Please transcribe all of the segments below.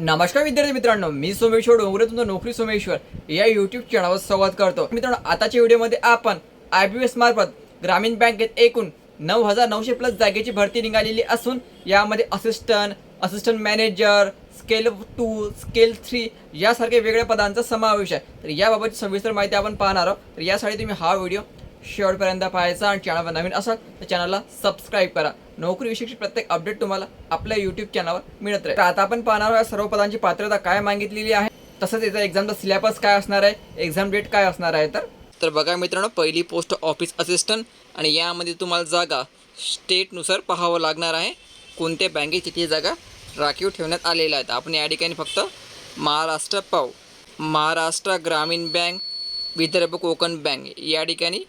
नमस्कार विद्यार्थी मित्रांनो मी सोमेश्वर डोंगरे तुमचं नोकरी सोमेश्वर या युट्यूब चॅनलवर संवाद करतो. मित्रांनो आताच्या व्हिडिओमध्ये आपण आय बी एस मार्फत ग्रामीण बँकेत एकूण नऊ हजार नऊशे प्लस जागेची भरती निघालेली असून यामध्ये assistant assistant manager scale two scale three यासारख्या वेगळ्या पदांचा समावेश आहे. तर याबाबतची सविस्तर माहिती आपण पाहणार आहोत. तर यासाठी तुम्ही हा व्हिडिओ शेवटपर्यंत पाहायचा आणि चॅनलवर नवीन असाल तर चॅनलला सबस्क्राईब करा. नोकरीविषयीची प्रत्येक अपडेट तुम्हाला आपल्या यूट्यूब चॅनलवर मिळत राहील. तर आता आपण पाहणार आहोत या सर्व पदांची पात्रता काय मागितलेली आहे. तसंच याचा एक्झामचा सिलेबस काय असणार आहे एक्झाम डेट काय असणार आहे तर? तर बघा मित्रांनो पहिली पोस्ट ऑफिस असिस्टंट आणि यामध्ये तुम्हाला जागा स्टेटनुसार पाहावं लागणार आहे. कोणत्या बँकेत किती जागा राखीव ठेवण्यात आलेल्या आहेत. आपण या ठिकाणी फक्त महाराष्ट्र पाहू. महाराष्ट्र ग्रामीण बँक विदर्भ कोकण बँक या ठिकाणी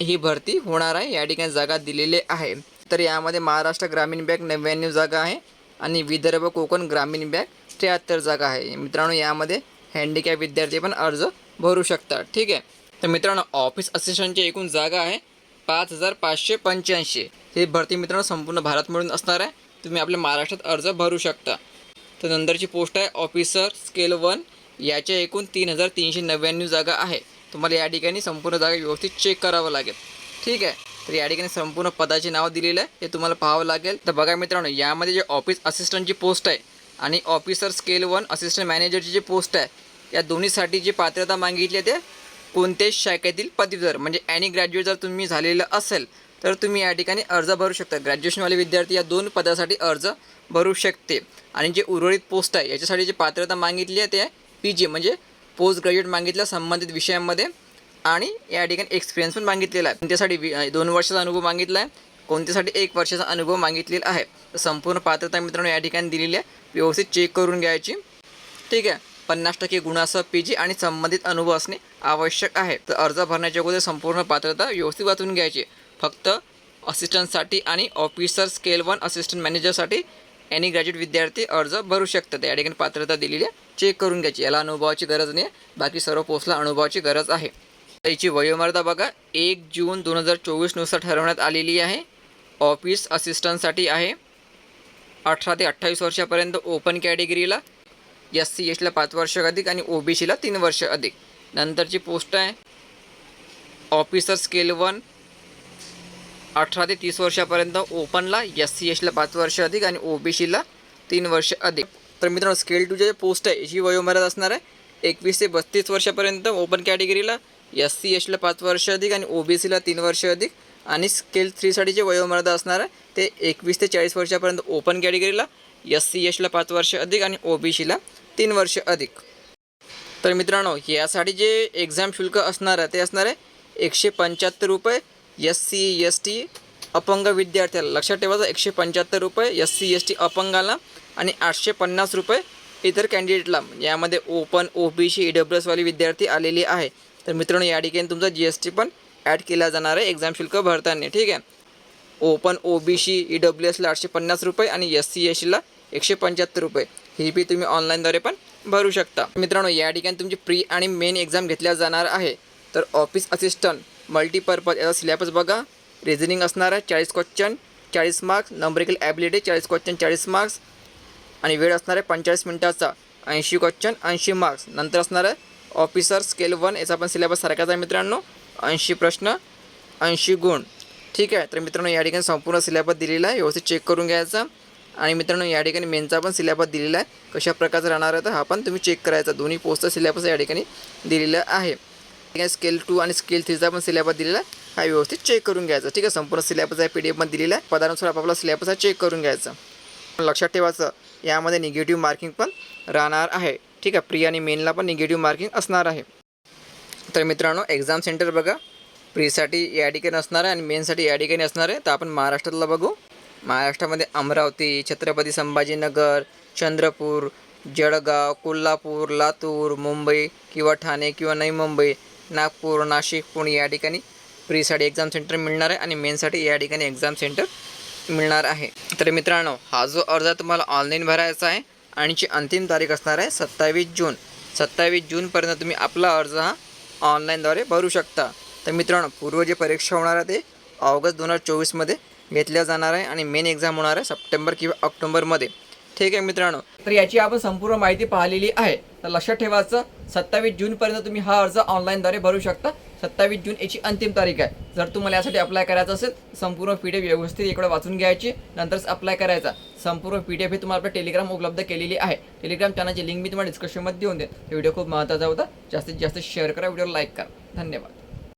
ही भरती होणार आहे. या ठिकाणी जागा दिलेली आहे. तर यामध्ये महाराष्ट्र ग्रामीण बँक नव्याण्णव जागा आहे आणि विदर्भ कोकण ग्रामीण बँक त्र्याहत्तर जागा आहे. मित्रांनो यामध्ये हँडिकॅप विद्यार्थी पण अर्ज भरू शकतात. ठीक आहे? तर मित्रांनो ऑफिस असिस्टंटची एकूण जागा आहे पाच हजार पाचशे पंच्याऐंशी. ही भरती मित्रांनो संपूर्ण भारत मिळून असणार आहे. तुम्ही आपल्या महाराष्ट्रात अर्ज भरू शकता. तर नंतरची पोस्ट आहे ऑफिसर स्केल वन याच्या एकूण तीन हजार तीनशे नव्याण्णव जागा आहे. तुम्हाला या ठिकाणी संपूर्ण जागा व्यवस्थित चेक करावं लागेल. ठीक आहे? तर या ठिकाणी संपूर्ण पदाचे नाव दिलेलं आहे. हे तुम्हाला पाहावं लागेल. तर बघा मित्रांनो यामध्ये जे ऑफिस असिस्टंटची पोस्ट आहे आणि ऑफिसर स्केल वन असिस्टंट मॅनेजरची जी पोस्ट आहे या दोन्हीसाठी जी पात्रता मागितली आहे ते कोणत्याही शाखेतील पदवीधर म्हणजे ॲनी ग्रॅज्युएट जर तुम्ही झालेलं असेल तर तुम्ही या ठिकाणी अर्ज भरू शकता. ग्रॅज्युएशनवाले विद्यार्थी या दोन पदासाठी अर्ज भरू शकते. आणि जे उर्वरित पोस्ट आहे याच्यासाठी जी पात्रता मागितली आहे ते पी जी म्हणजे पोस्ट ग्रॅज्युएट मागितल्या संबंधित विषयांमध्ये आणि या ठिकाणी एक्सपिरियन्स पण मागितलेला आहे. त्यासाठी दोन वर्षाचा अनुभव मागितला आहे कोणत्यासाठी एक वर्षाचा अनुभव मागितलेला आहे तर संपूर्ण पात्रता मित्रांनो या ठिकाणी दिलेली आहे. व्यवस्थित चेक करून घ्यायची. ठीक आहे पन्नास टक्के गुणासह पी जी आणि संबंधित अनुभव असणे आवश्यक आहे. तर अर्ज भरण्याच्या अगोदर संपूर्ण पात्रता व्यवस्थित वाचून घ्यायची. फक्त असिस्टंटसाठी आणि ऑफिसर स्केल वन असिस्टंट मॅनेजरसाठी एनी ग्रॅज्युएट विद्यार्थी अर्ज भरू शकतात. या ठिकाणी पात्रता दिलेली आहे. चेक करून घ्यायची. याला अनुभवाची गरज नाही बाकी सर्व पोस्टला अनुभवाची गरज आहे. याची वयोमर्यादा बघा. एक जून दोन हजार चोवीसनुसार ठरवण्यात आलेली आहे. ऑफिस असिस्टंटसाठी आहे. अठरा ते अठ्ठावीस वर्षापर्यंत ओपन कॅटेगरीला एस सी एसला पाच वर्ष अधिक आणि ओ बी सीला तीन वर्ष अधिक. नंतरची पोस्ट आहे. ऑफिसर स्केल वन अठरा ते तीस वर्षापर्यंत ओपनला एस सी एसला पाच वर्ष अधिक आणि ओ बी सीला तीन वर्ष अधिक. तर मित्रांनो स्केल टूची जे पोस्ट आहे याची वयोमर्यादा असणार आहे. एकवीस ते बत्तीस वर्षापर्यंत ओपन कॅटेगरीला एस सी एसला पाच वर्ष अधिक आणि ओ बी सीला तीन वर्ष अधिक. आणि स्केल थ्रीसाठी जे वयोमर्यादा असणार आहे. ते एकवीस ते चाळीस वर्षापर्यंत ओपन कॅटेगरीला एस सी एसला पाच वर्ष अधिक आणि ओ बी सीला तीन वर्ष अधिक. तर मित्रांनो यासाठी जे एक्झाम शुल्क असणार आहे ते असणार आहे एकशे पंच्याहत्तर रुपये एस सी एस टी अपंग विद्यार्थ्याला. लक्षात ठेवायचं एकशे पंच्याहत्तर रुपये एस सी एस टी अपंगाला आणि आठशे पन्नास रुपये इतर कॅन्डिडेटला यामध्ये open O B C E W एसवाली विद्यार्थी आलेली आहे. तर मित्रांनो या ठिकाणी तुमचा जी एस टी पण ॲड केला जाणार आहे. एक्झाम शुल्क भरताना ठीक आहे? Open O B C E W एसला आठशे पन्नास रुपये आणि एस सी एस सीला एकशे पंच्याहत्तर रुपये. ही बी तुम्ही ऑनलाईनद्वारे पण भरू शकता. मित्रांनो या ठिकाणी तुमची प्री आणि मेन एक्झाम घेतल्या जाणार आहे. तर ऑफिस असिस्टंट मल्टीपर्पज याचा सिलेबस बघा. रिझनिंग असणार आहे चाळीस क्वेश्चन चाळीस मार्क्स नंबरिकल ॲबिलिटी चाळीस क्वेश्चन चाळीस मार्क्स आणि वेळ असणार आहे पंचेचाळीस मिनटाचा. ऐंशी क्वेश्चन ऐंशी मार्क्स नंतर असणार आहे ऑफिसर स्केल वन याचा पण सिलेबस सारखाच आहे मित्रांनो. ऐंशी प्रश्न ऐंशी गुण. ठीक आहे तर मित्रांनो या ठिकाणी संपूर्ण सिलेबस दिलेला आहे. व्यवस्थित चेक करून घ्यायचा. आणि मित्रांनो या ठिकाणी मेनचा पण सिलेबस दिलेला आहे. कशा प्रकारचा राहणार आहे तर हा पण तुम्ही चेक करायचा. दोन्ही पोस्टचा सिलेबस या ठिकाणी दिलेला आहे. ठिकाणी स्केल टू आणि स्केल थ्रीचा पण सिलेबस दिलेला आहे. हा व्यवस्थित चेक करून घ्यायचा. ठीक आहे संपूर्ण सिलेबस आहे पी डी एफमध्ये दिलेला आहे. पदानुसार आपापला सिलेबस हा चेक करून घ्यायचा. लक्षात ठेवायचं यामध्ये निगेटिव्ह मार्किंग पण राहणार आहे. ठीक आहे प्री आणि मेनला पण निगेटिव्ह मार्किंग असणार आहे. तर मित्रांनो एक्झाम सेंटर बघा. प्रीसाठी या ठिकाणी असणार आहे आणि मेनसाठी या ठिकाणी असणार आहे. तर आपण महाराष्ट्रातला बघू. महाराष्ट्रामध्ये अमरावती छत्रपती संभाजीनगर चंद्रपूर जळगाव कोल्हापूर लातूर मुंबई किंवा ठाणे किंवा नवी मुंबई नागपूर नाशिक पुणे या ठिकाणी प्रीसाठी एक्झाम सेंटर मिळणार आहे आणि मेनसाठी या ठिकाणी एक्झाम सेंटर मिळणार आहे. तर मित्रांनो हा जो अर्ज तुम्हाला ऑनलाईन भरायचा आहे. आणि ची अंतिम तारीख असणार आहे सत्तावीस जून. सत्तावीस जूनपर्यंत तुम्ही आपला अर्ज हा ऑनलाईनद्वारे भरू शकता. तर मित्रांनो पूर्व जे परीक्षा होणार आहे ते ऑगस्ट दोन हजार चोवीसमध्ये घेतल्या जाणार आहे आणि मेन एक्झाम होणार आहे सप्टेंबर किंवा ऑक्टोबरमध्ये ठीक आहे मित्रांनो? तर याची आपण संपूर्ण माहिती पाहिलेली आहे. तर लक्षात ठेवायचं सत्तावीस जूनपर्यंत तुम्ही हा अर्ज ऑनलाईनद्वारे भरू शकता. सत्तावीस जून याची अंतिम तारीख आहे. जर तुम्हाला यासाठी अप्लाय करायचं असेल संपूर्ण पी डी व्यवस्थित इकडे वाचून घ्यायची नंतरच अप्लाय करायचा. संपूर्ण पी डी एफ ही तुम्हाला आपल्या टेलिग्राम उपलब्ध केलेली आहे. टेलिग्राम चॅनलची लिंक मी तुम्हाला डिस्क्रिप्शनमध्ये देऊन देईन. व्हिडिओ खूप महत्त्वाचा होता. जास्तीत जास्त शेअर करा व्हिडिओ लाईक करा. धन्यवाद.